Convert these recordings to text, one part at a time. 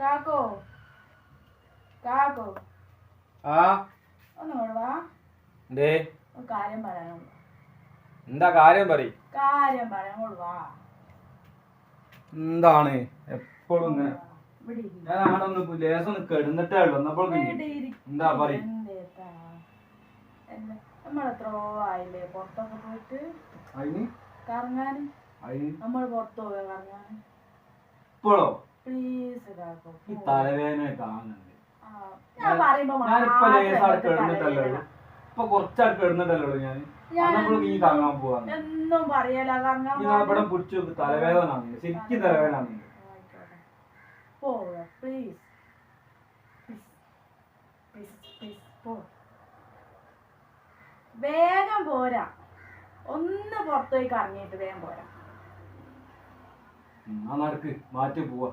കാക്കോ? കാക്കോ? ആ? ഒന്ന് ഇങ്ങോട്ട് വാ. എന്തേ? കാര്യം പറയാനുള്ളൂ എന്താ കാര്യം പറയ്? കാര്യം പറയാനുള്ളൂ വാ. എന്താണ്? എപ്പോഴും ഇങ്ങനെ. ഞാൻ അവിടെ ഒന്ന് ലേസം ഒന്ന് കിടന്നിട്ടേ ഉള്ളു. എന്നപ്പോൾ. എന്താ പറയ്? നമ്മളെത്രയോ ആയില്ലേ? പുറത്തൊക്കെ പോയിട്ട് കറങ്ങാൻ നമ്മൾ പുറത്തു പോയ കറങ്ങാൻ ഇപ്പോഴോ? പ്ലീസ് കാക്കോ ഈ തലവേദന കാണുന്നുണ്ട് ഞാൻ പറയുമ്പോ ഞാനിപ്പോ കിടന്നിട്ടല്ലേ ഇപ്പൊ കിടന്നിട്ടല്ലേ നീ പോവാ എന്നും പറയല കറങ്ങാൻ നീ ഇവിടെ പിടിച്ചു നോക്ക് തലവേദന ആണ് ശരിക്കും തലവേദന പോവുക. പ്ലീസ് വേഗം പോരാ. ഒന്ന് പുറത്തു പോയി കറങ്ങിയിട്ട് വേഗം പോരാ. നടക്ക് മാറ്റി പോവാ.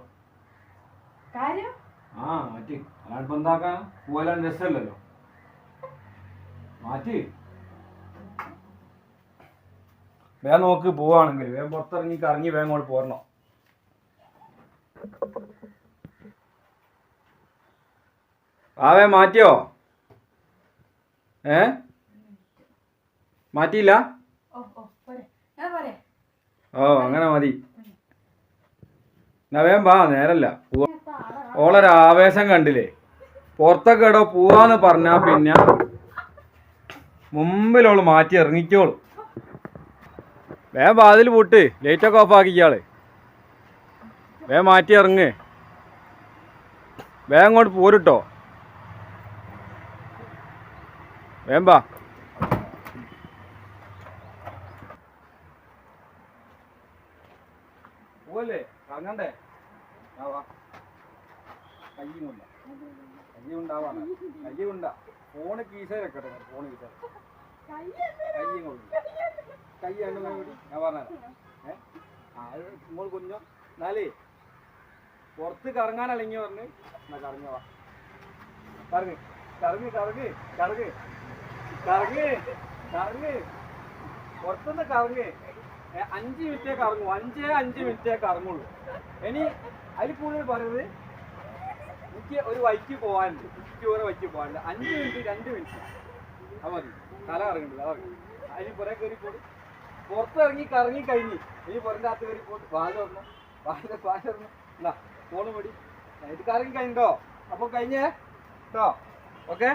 കാര്യം? ആ മാറ്റി. അല്ലാണ്ട് എന്താക്കാൻ പോവാൻ രസമല്ലല്ലോ. മാറ്റി. വേഗം നോക്ക് പോവാണെങ്കിൽ വേഗം പുറത്തിറങ്ങി കറങ്ങി വേഗം അങ്ങോട്ട് പോരണം. ആവേ മാറ്റിയോ? ഏ? മാറ്റിയില്ല? ഓ അങ്ങനെ മതി. എന്നാ വേഗം വാ നേരല്ല. പോവാ. ഓളൊരു ആവേശം കണ്ടില്ലേ? പുറത്തൊക്കെ ഇടോ പോവാന്ന് പറഞ്ഞാ പിന്നെ മുമ്പിലോൾ മാറ്റി ഇറങ്ങിക്കോളൂ. വേഗം വാതിൽ പൂട്ട് ലൈറ്റൊക്കെ ഓഫ് ആക്കിക്കാൾ വേഗം മാറ്റി ഇറങ്ങ്. വേഗം അങ്ങോട്ട് പോരുട്ടോ. വേമ്പാ പോലെ കറങ്ങണ്ടേ ആ വാ. കയ്യുമുണ്ട കയ്യുണ്ടാവാണ് കയ്യുണ്ട ഫോണ് വെക്കട്ടെ ഫോണ് കീശ കയ്യും കൊണ്ട് കൈ രണ്ടും ഞാൻ പറഞ്ഞത് ഏഹ് ആ നമ്മൾ കുഞ്ഞോ. എന്നാലേ പുറത്ത് കറങ്ങാനല്ലെങ്കിൽ പറഞ്ഞ്? എന്നാ കറങ്ങി വാ. കറങ്ങ്. കറങ്ങ് കറങ്ങ് കറങ്ങ്. കറങ്ങ് കറങ്ങ്. പുറത്തുനിന്ന് കറങ്ങ്. അഞ്ച് മിനിറ്റേ കറങ്ങൂ അഞ്ചേ അഞ്ച് മിനിറ്റേ കറങ്ങുള്ളൂ. ഇനി അതിൽ കൂടുതൽ പറയുന്നത് എനിക്ക് ഒരു വൈക്ക് പോകാനുണ്ട് ഒരു വൈക്ക് പോകാനുണ്ട് അഞ്ച് മിനിറ്റ് രണ്ട് മിനിറ്റ്. അത് മതി. തല കറങ്ങുന്നുണ്ട് അതറിയാം അതിന് പുറേ കയറി പോയി പുറത്തിറങ്ങി കറങ്ങി കഴിഞ്ഞ്. ഇനി പുറന്റെ അകത്ത് കയറി പോയിട്ട് പാൽ വന്നു പാല പാല വന്നു എന്നാ ഫോണ് മടി ഇത് കറങ്ങി കഴിഞ്ഞോ അപ്പോൾ കഴിഞ്ഞേ കേട്ടോ ഓക്കെ